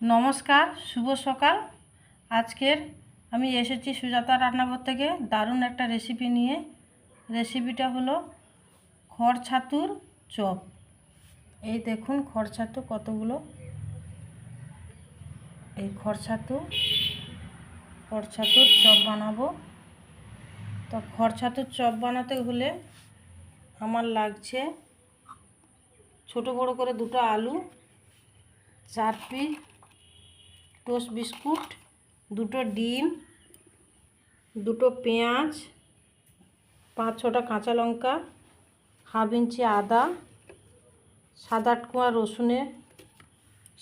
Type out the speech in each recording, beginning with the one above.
নমস্কার, শুভ সকাল। আজকের আমি এসেছি সুজাতা রান্নাঘর থেকে দারুণ একটা রেসিপি নিয়ে। রেসিপিটা হলো খড় ছাতুর চপ। এই দেখুন খড় ছাতু কতগুলো। এই খড় ছাতু খড় ছাতুর চপ বানাবো। তো খড় ছাতুর চপ বানাতে হলে আমার লাগছে ছোট বড় করে দুটো আলু, চার পিস টোস্ট বিস্কুট, দুটো ডিম, দুটো পেঁয়াজ, পাঁচ ছটা কাঁচা লঙ্কা, হাফ ইঞ্চি আদা, সাত আট কোয়া রসুনে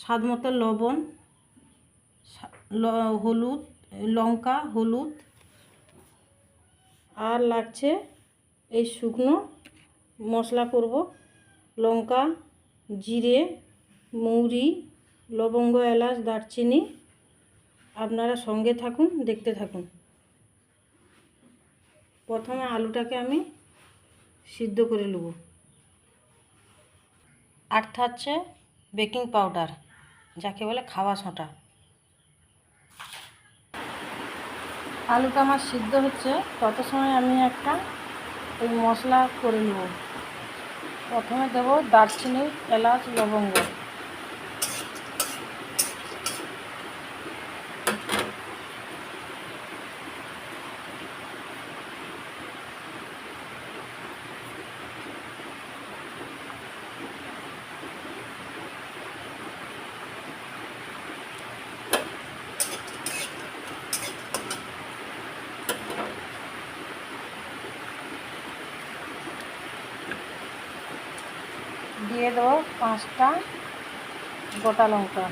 স্বাদ মতো লবণ হলুদ, লঙ্কা, হলুদ। আর লাগছে এই শুকনো মশলা করব, লঙ্কা, জিরে, মৌরি লবঙ্গ, এলাচ, দারচিনি, আপনারা সঙ্গে থাকুন, দেখতে থাকুন। প্রথমে আলুটাকে আমি সিদ্ধ করে নেব। আর থাকছে বেকিং পাউডার, যাকে বলে খাওয়া সোঁটা। আলুটা আমার সিদ্ধ হচ্ছে, তত সময় আমি একটা এই মশলা করে নেব। প্রথমে দেবো দারচিনি, এলাচ, লবঙ্গ। দিয়ে দেবো পাঁচটা গোটা লঙ্কা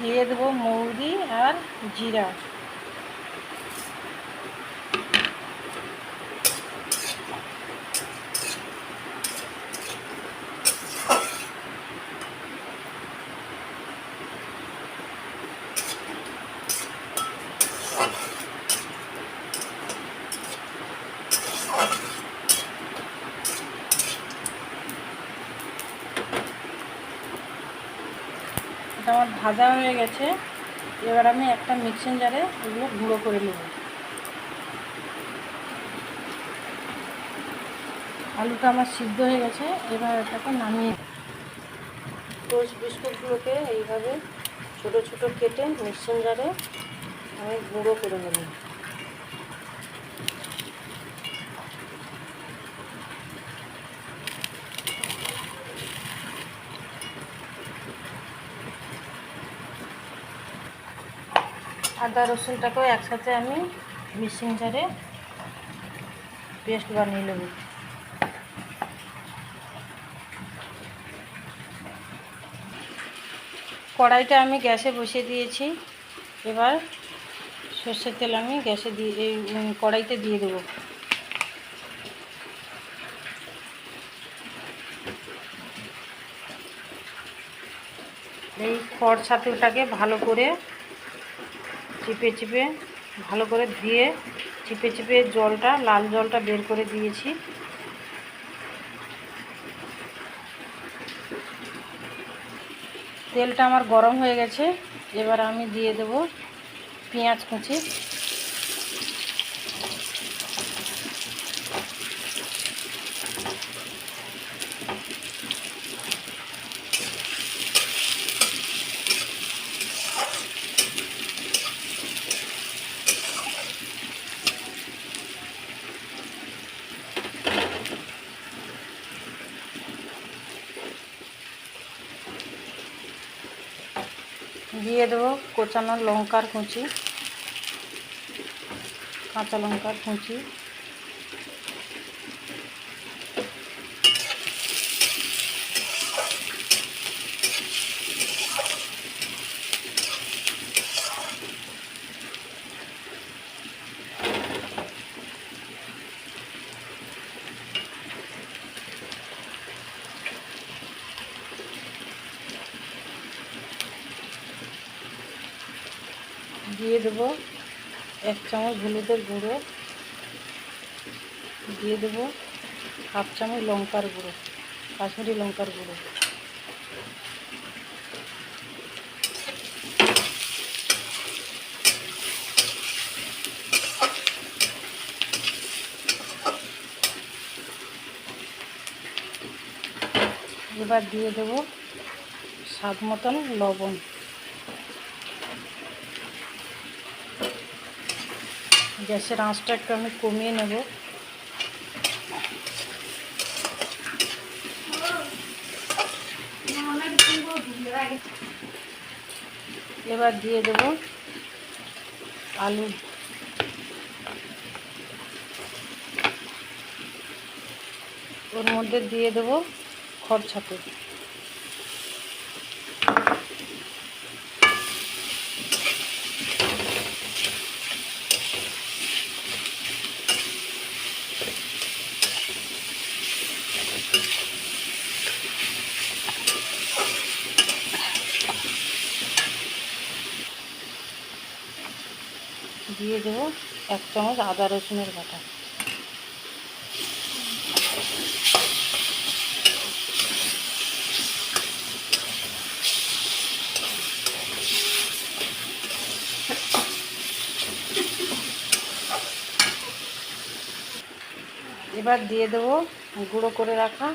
দিয়ে দেবো মৌরি আর জিরা। আমার ভাজা হয়ে গেছে। এবার আমি একটা মিক্সিং জারে এগুলো গুঁড়ো করে নেব। আলুটা আমার সিদ্ধ হয়ে গেছে, এবার এটাকে নামিয়ে টোস্ট বিস্কুটগুলোকে এইভাবে ছোট ছোট কেটে মিক্সিং জারে আমি গুঁড়ো করে নেব। আদা রসুনটাকেও একসাথে আমি মিক্সিং জারে পেস্ট বানিয়ে নেব। কড়াইটা আমি গ্যাসে বসিয়ে দিয়েছি। এবার সর্ষের তেল আমি গ্যাসে দিয়ে, এই কড়াইতে দিয়ে দেবো। এই খড় ছাতুটাকে ভালো করে চিপে চিপে ভালো করে দিয়ে চিপে চিপে জলটা, লাল জলটা বের করে দিয়েছি। তেলটা আমার গরম হয়ে গেছে। এবার আমি দিয়ে দেব পেঁয়াজ কুচি। দিয়ে দেবো কোচানো লঙ্কার কুচি কাঁচা লঙ্কার কুচি। দিয়ে দেবো এক চামচ হলুদের গুঁড়ো, দিয়ে দেবো হাফ চামচ লঙ্কার গুঁড়ো, কাশ্মীরি লঙ্কার গুঁড়ো। এবার দিয়ে দেবো স্বাদ মতন লবণ। গ্যাসের আঁচটা একটু আমি কমিয়ে নেব। এবার দিয়ে দেব আলু। ওর মধ্যে দিয়ে দেব খড় দিয়ে দেবো এক চামচ আদা রসুনের বাটা। এবার দিয়ে দেবো গুঁড়ো করে রাখা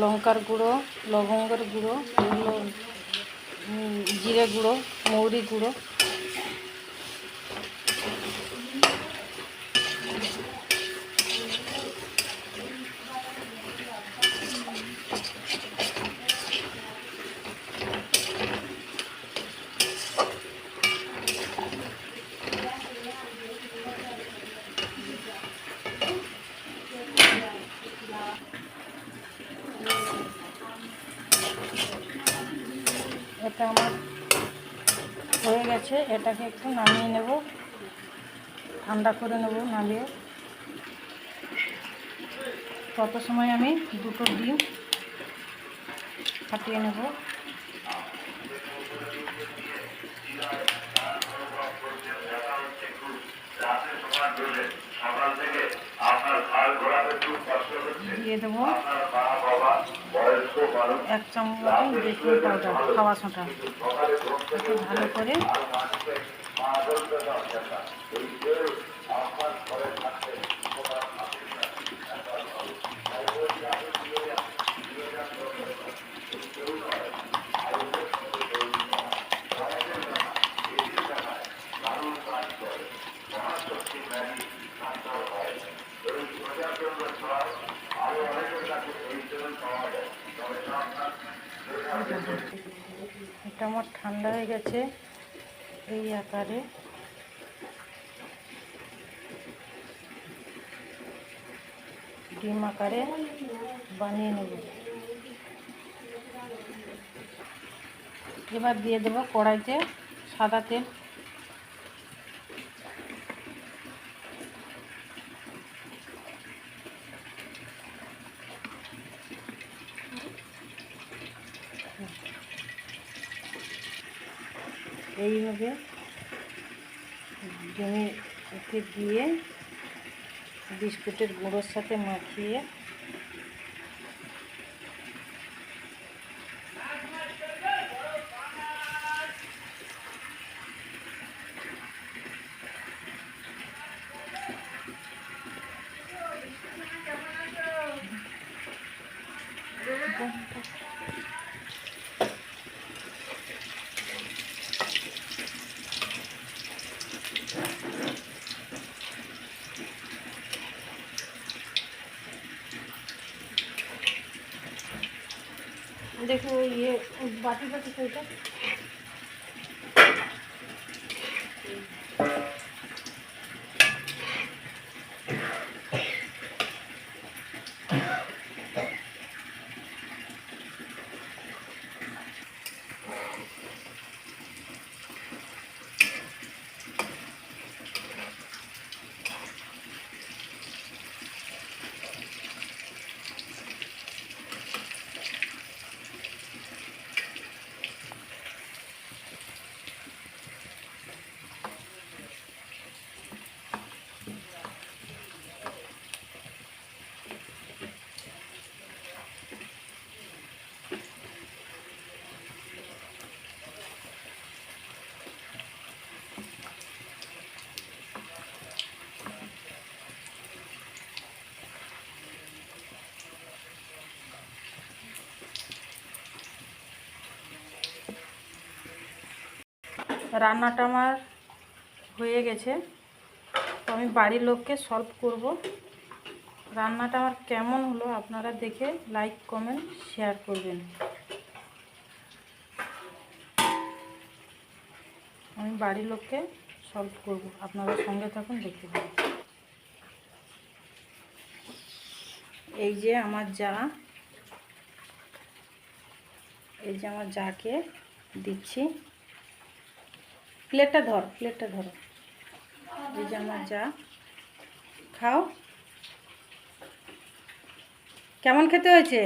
লঙ্কার গুঁড়ো, লবঙ্গের গুঁড়ো জিরে গুঁড়ো, মৌরি গুঁড়ো। এটা আমার হয়ে গেছে। এটাকে একটু নামিয়ে নেব। ঠান্ডা করে নেব নামিয়ে। তত সময় আমি দুটো ডিম ফাটিয়ে নেব। দিয়ে দেবো। এক চামচ বেকিং পাউডার খাওয়া সোটা একটু ভালো করে এটা আমার ঠান্ডা হয়ে গেছে এই আকারে। ডিম আকারে বানিয়ে নেব। এবার দিয়ে দেবো কড়াইতে সাদা তেল। এইভাবে এতে দিয়ে বিস্কুটের গুঁড়োর সাথে মাখিয়ে देखो ये बाटी पर রান্নাটা আমার হয়ে গেছে। তো আমি বাড়ির লোককে সলভ করব। রান্নাটা আমার কেমন হলো আপনারা দেখে লাইক কমেন্ট শেয়ার করবেন। আমি বাড়ির লোককে সলভ করব। আপনারা সঙ্গে থাকুন, দেখতে পাবেন এই যে আমার যা, এই যে আমার যাকে দিচ্ছি। প্লেটটা ধর প্লেটটা ধরো। এই যে আমার যা। খাও। কেমন খেতে হয়েছে?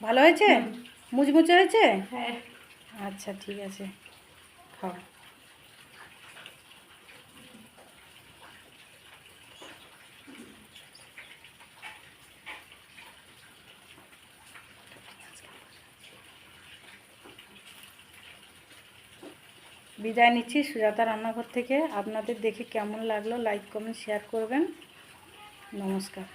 ভালো হয়েছে? মুচমুচে হয়েছে? হ্যাঁ। আচ্ছা ঠিক আছে। খাও। বিদায় নিচ্ছি সুজাতা রান্নাঘর থেকে। আপনাদের দেখে কেমন লাগল লাইক কমেন্ট শেয়ার করবেন। নমস্কার।